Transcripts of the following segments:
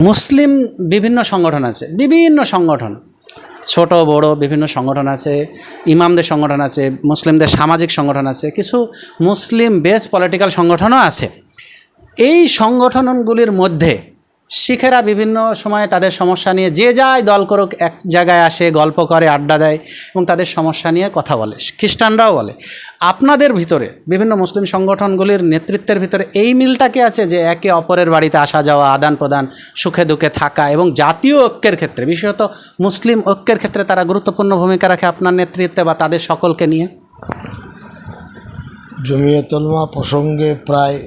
মুসলিম বিভিন্ন সংগঠন আছে, বিভিন্ন সংগঠন। ছোট, বড় বিভিন্ন সংগঠন আছে, ইমামদের সংগঠন আছে, মুসলিমদের সামাজিক সংগঠন আছে, কিছু মুসলিম বেস পলিটিক্যাল সংগঠনও আছে। এই সংগঠনগুলির মধ্যে শিখেরা বিভিন্ন সময়ে তাদের সমস্যা নিয়ে যে যায় দল করুক, এক জায়গায় আসে, গল্প করে, আড্ডা দেয় এবং তাদের সমস্যা নিয়ে কথা বলে। খ্রিস্টানরাও বলে। আপনাদের ভিতরে বিভিন্ন মুসলিম সংগঠনগুলির নেতৃত্বের ভিতরে এই মিলটা কি আছে যে একে অপরের বাড়িতে আসা যাওয়া, আদান প্রদান, সুখে দুঃখে থাকা এবং জাতীয় ঐক্যের ক্ষেত্রে, বিশেষত মুসলিম ঐক্যের ক্ষেত্রে তারা গুরুত্বপূর্ণ ভূমিকা রাখে আপনার নেতৃত্বে বা তাদের সকলকে নিয়ে? জমিয়তলমা প্রসঙ্গে প্রায়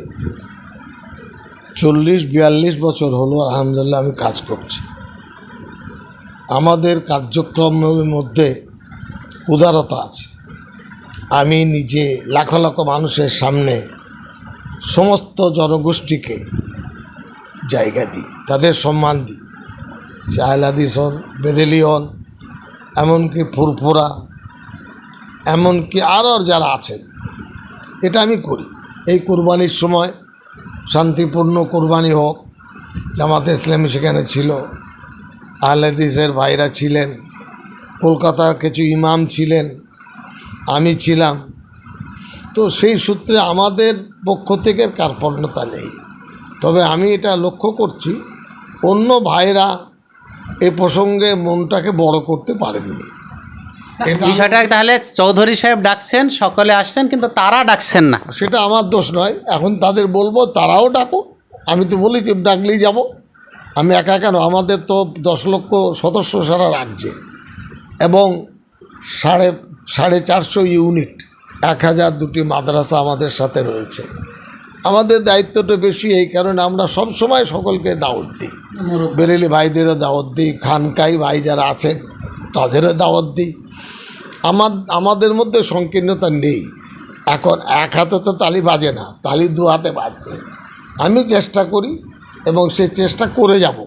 চল্লিশ, বিয়াল্লিশ বছর হলো, আলহামদুলিল্লাহ আমি কাজ করছি। আমাদের কার্যক্রমের মধ্যে উদারতা আছে। আমি নিজে লাখো লাখো মানুষের সামনে সমস্ত জনগোষ্ঠীকে জায়গা দিই, তাদের সম্মান দিই। চাহলাদিস হন বেদেলি হন, এমনকি ফুরফুরা, এমনকি আরও যারা আছেন, এটা আমি করি। এই কোরবানির সময় শান্তিপূর্ণ কোরবানি হোক, জামাতে ইসলামী সেখানে ছিল, আহলেদিসের ভাইরা ছিলেন, কলকাতার কিছু ইমাম ছিলেন, আমি ছিলাম। তো সেই সূত্রে আমাদের পক্ষ থেকে কার্পণ্যতা নেই। তবে আমি এটা লক্ষ্য করছি, অন্য ভাইরা এ প্রসঙ্গে মনটাকে বড় করতে পারেননি। বিষয়টা তাহলে চৌধুরী সাহেব ডাকছেন সকলে আসছেন কিন্তু তারা ডাকছেন না। সেটা আমার দোষ নয়। এখন তাদের বলব তারাও ডাকো আমি তো বলেছি ডাকলেই যাব। আমি একা কেন? আমাদের তো দশ লক্ষ সদস্য সারা রাজ্যে। এবং সাড়ে সাড়ে চারশো ইউনিট এক হাজার দুটি মাদ্রাসা আমাদের সাথে রয়েছে। আমাদের দায়িত্বটা বেশি এই কারণে আমরা সব সময় সকলকে দাওয়াত দিই। বেরেলি ভাইদেরও দাওয়াত দিই খানকাই ভাই যারা আছেন তাদেরও দাওয়াত দিই। আমার, আমাদের মধ্যে সংকীর্ণতা নেই। এখন এক হাতে তো তালি বাজে না, তালি দু হাতে বাজবে। আমি চেষ্টা করি এবং সে চেষ্টা করে যাব।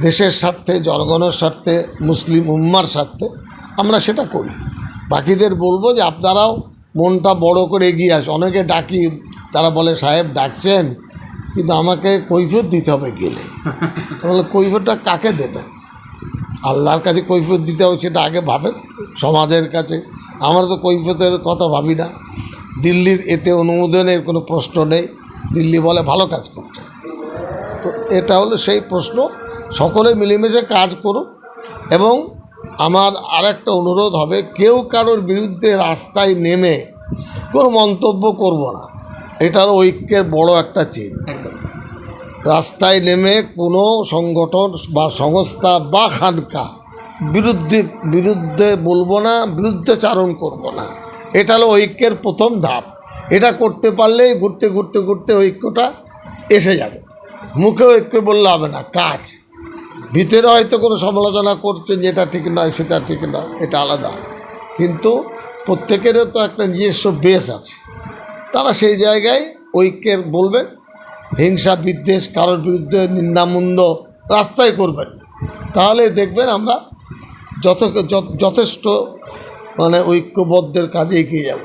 দেশের স্বার্থে, জনগণের স্বার্থে, মুসলিম উম্মার স্বার্থে আমরা সেটা করি। বাকিদের বলব যে আপনারাও মনটা বড় করে এগিয়ে আস। অনেকে ডাকি, তারা বলে, সাহেব ডাকছেন। কিন্তু আমাকে কৈফিয়ত দিতে হবে গেলে। তাহলে কৈফিয়তটা কাকে দেবেন আল্লাহর কাছে কৈফত দিতে হবে, সেটা আগে ভাবেন সমাজের কাছে। আমরা তো কৈফতের কথা ভাবি না। দিল্লির এতে অনুমোদনের কোনো প্রশ্ন নেই। দিল্লি বলে ভালো কাজ করছে। তো এটা হলো সেই প্রশ্ন। সকলে মিলেমিশে কাজ করুন এবং আমার আরেকটা অনুরোধ হবে, কেউ কারোর বিরুদ্ধে রাস্তায় নেমে কোনো মন্তব্য করব না। এটার ঐক্যের বড় একটা চিহ্ন রাস্তায় নেমে কোনো সংগঠন বা সংস্থা বা খানকা বিরুদ্ধে বিরুদ্ধে বলব না বিরুদ্ধচারণ করব না। এটা হলো ঐক্যের প্রথম ধাপ। এটা করতে পারলেই ঘুরতে ঘুরতে ঘুরতে ঐক্যটা এসে যাবে। মুখে ঐক্য বললে হবে না, কাজ। ভিতরে হয়তো কোনো সমালোচনা করছে যে এটা ঠিক নয়, সেটা ঠিক নয়, এটা আলাদা। কিন্তু প্রত্যেকেরও তো একটা নিজস্ব বেস আছে। তারা সেই জায়গায় ঐক্যের বলবেন হিংসা, বিদ্বেষ, কারোর বিরুদ্ধে নিন্দামুন্দ রাস্তায় করবেন না। তাহলে দেখবেন আমরা যত যথেষ্ট মানে ঐক্যবদ্ধের কাজে এগিয়ে যাব।